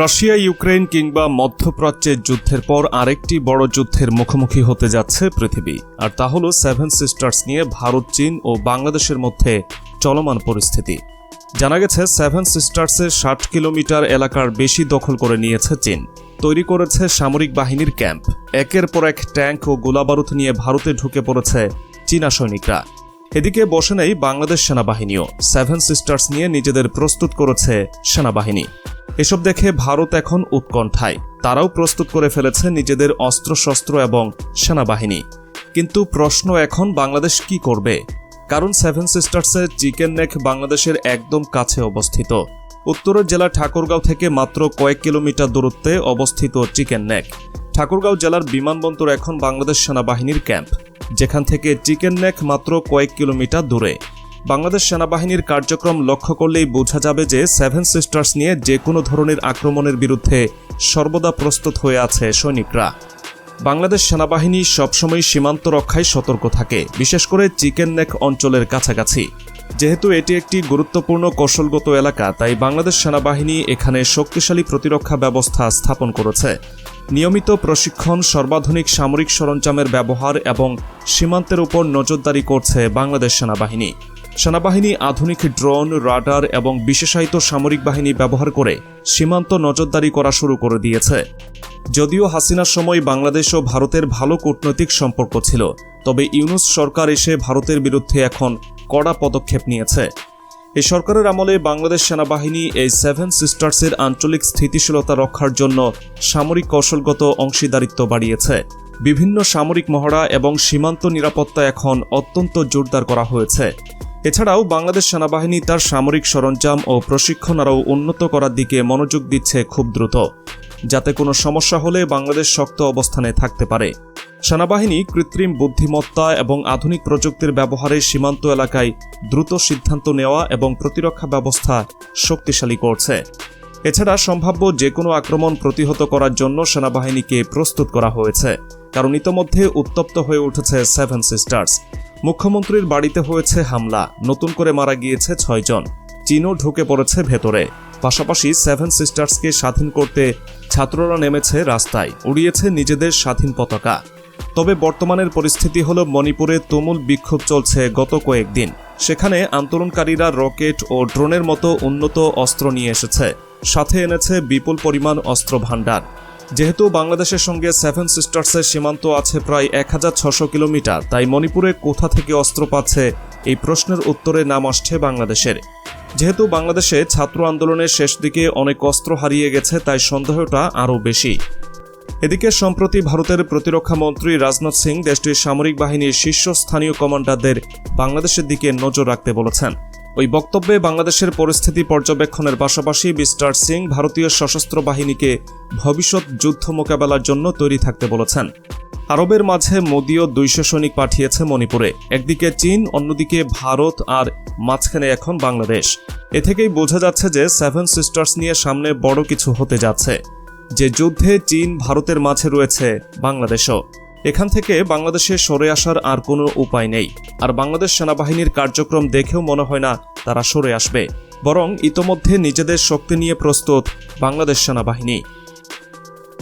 Russia Ukraine কিংবা মধ্যপ্রাচ্যের যুদ্ধের পর আরেকটি বড় যুদ্ধের মুখোমুখি হতে যাচ্ছে পৃথিবী। আর তা হল সেভেন সিস্টার্স নিয়ে ভারত, চীন ও বাংলাদেশের মধ্যে চলমান পরিস্থিতি। জানা গেছে সেভেন সিস্টার্সের ষাট কিলোমিটার এলাকার বেশি দখল করে নিয়েছে চীন। তৈরি করেছে সামরিক বাহিনীর ক্যাম্প। একের পর এক ট্যাঙ্ক ও গোলাবারুদ নিয়ে ভারতে ঢুকে পড়েছে চীনা সৈনিকরা। এদিকে বসে নেই বাংলাদেশ সেনাবাহিনীও। সেভেন সিস্টার্স নিয়ে নিজেদের প্রস্তুত করেছে সেনাবাহিনী। এসব দেখে ভারত এখন উৎকণ্ঠায়। তারাও প্রস্তুত করে ফেলেছে নিজেদের অস্ত্রশস্ত্র এবং সেনাবাহিনী। কিন্তু প্রশ্ন এখন বাংলাদেশ কি করবে? কারণ সেভেন সিস্টার্সের চিকেন নেক বাংলাদেশের একদম কাছে অবস্থিত। উত্তরের জেলা ঠাকুরগাঁও থেকে মাত্র কয়েক কিলোমিটার দূরত্বে অবস্থিত চিকেন নেক। ঠাকুরগাঁও জেলার বিমানবন্দর এখন বাংলাদেশ সেনাবাহিনীর ক্যাম্প। যেখান থেকে চিকেন নেক মাত্র কয়েক কিলোমিটার দূরে। বাংলাদেশ সেনাবাহিনীর কার্যক্রম লক্ষ্য করলেই বোঝা যাবে যে সেভেন সিস্টার্স নিয়ে যে কোনো ধরনের আক্রমণের বিরুদ্ধে সর্বদা প্রস্তুত হয়ে আছে সৈনিকরা। বাংলাদেশ সেনাবাহিনী সবসময় সীমান্ত রক্ষায় সতর্ক থাকে, বিশেষ করে চিকেন নেক অঞ্চলের কাছাকাছি। যেহেতু এটি একটি গুরুত্বপূর্ণ কৌশলগত এলাকা, তাই বাংলাদেশ সেনাবাহিনী এখানে শক্তিশালী প্রতিরক্ষা ব্যবস্থা স্থাপন করেছে। নিয়মিত প্রশিক্ষণ, সর্বাধুনিক সামরিক সরঞ্জামের ব্যবহার এবং সীমান্তের উপর নজরদারি করছে বাংলাদেশ সেনাবাহিনী। সেনাবাহিনী আধুনিক ড্রোন, রাডার এবং বিশেষায়িত সামরিক বাহিনী ব্যবহার করে সীমান্ত নজরদারি করা শুরু করে দিয়েছে। যদিও হাসিনার সময় বাংলাদেশ ও ভারতের ভালো কূটনৈতিক সম্পর্ক ছিল, তবে ইউনুস সরকার এসে ভারতের বিরুদ্ধে এখন কড়া পদক্ষেপ নিয়েছে। এই সরকারের আমলে বাংলাদেশ সেনাবাহিনী এই সেভেন সিস্টার্সের আঞ্চলিক স্থিতিশীলতা রক্ষার জন্য সামরিক কৌশলগত অংশীদারিত্ব বাড়িয়েছে। বিভিন্ন সামরিক মহড়া এবং সীমান্ত নিরাপত্তা এখন অত্যন্ত জোরদার করা হয়েছে। এছাড়াও বাংলাদেশ সেনাবাহিনী তার সামরিক সরঞ্জাম ও প্রশিক্ষণ আরও উন্নত করার দিকে মনোযোগ দিচ্ছে খুব দ্রুত, যাতে কোনো সমস্যা হলে বাংলাদেশ শক্ত অবস্থানে থাকতে পারে। সেনাবাহিনী কৃত্রিম বুদ্ধিমত্তা এবং আধুনিক প্রযুক্তির ব্যবহারে সীমান্ত এলাকায় দ্রুত সিদ্ধান্ত নেওয়া এবং প্রতিরক্ষা ব্যবস্থা শক্তিশালী করছে। এছাড়া সম্ভাব্য যে কোনো আক্রমণ প্রতিহত করার জন্য সেনাবাহিনীকে প্রস্তুত করা হয়েছে, কারণ ইতোমধ্যে উত্তপ্ত হয়ে উঠেছে সেভেন সিস্টার্স মুখ্যমন্ত্রীর বাড়িতে হয়েছে হামলা। নতুন করে মারা গিয়েছে ছয়জন চীনও ঢুকে পড়েছে ভেতরে। পাশাপাশি সেভেন সিস্টার্সকে স্বাধীন করতে ছাত্ররা নেমেছে রাস্তায়। উড়িয়েছে নিজেদের স্বাধীন পতাকা। তবে বর্তমানের পরিস্থিতি হল মণিপুরে তুমুল বিক্ষোভ চলছে গত কয়েকদিন। সেখানে আন্দোলনকারীরা রকেট ও ড্রোনের মতো উন্নত অস্ত্র নিয়ে এসেছে। সাথে এনেছে বিপুল পরিমাণ অস্ত্র ভাণ্ডার যেহেতু বাংলাদেশের সঙ্গে সেভেন সিস্টার্সের সীমান্ত আছে প্রায় এক হাজার ছশো কিলোমিটার, তাই মণিপুরে কোথা থেকে অস্ত্র পাচ্ছে এই প্রশ্নের উত্তরে নাম আসছে বাংলাদেশের। যেহেতু বাংলাদেশে ছাত্র আন্দোলনের শেষ দিকে অনেক অস্ত্র হারিয়ে গেছে, তাই সন্দেহটা আরও বেশি। এদিকে সম্প্রতি ভারতের প্রতিরক্ষা মন্ত্রী রাজনাথ সিং দেশটির সামরিক বাহিনীর শীর্ষস্থানীয় কমান্ডারদের বাংলাদেশের দিকে নজর রাখতে বলেছেন। ওই বক্তব্যে বাংলাদেশের পরিস্থিতি পর্যবেক্ষণের পাশাপাশি মিস্টার সিং ভারতীয় সশস্ত্র বাহিনীকে ভবিষ্যৎ যুদ্ধ মোকাবেলার জন্য তৈরি থাকতে বলেছেন। আরবের মাঝে মোদিও দুইশো সৈনিক পাঠিয়েছে মণিপুরে। একদিকে চীন, অন্যদিকে ভারত আর মাঝখানে এখন বাংলাদেশ। এ থেকেই বোঝা যাচ্ছে যে সেভেন সিস্টার্স নিয়ে সামনে বড় কিছু হতে যাচ্ছে। যে যুদ্ধে চীন, ভারতের মাঝে রয়েছে বাংলাদেশও। এখান থেকে বাংলাদেশে সরে আসার আর কোনো উপায় নেই। আর বাংলাদেশ সেনাবাহিনীর কার্যক্রম দেখেও মনে হয় না তারা সরে আসবে। বরং ইতোমধ্যে নিজেদের শক্তি নিয়ে প্রস্তুত বাংলাদেশ সেনাবাহিনী।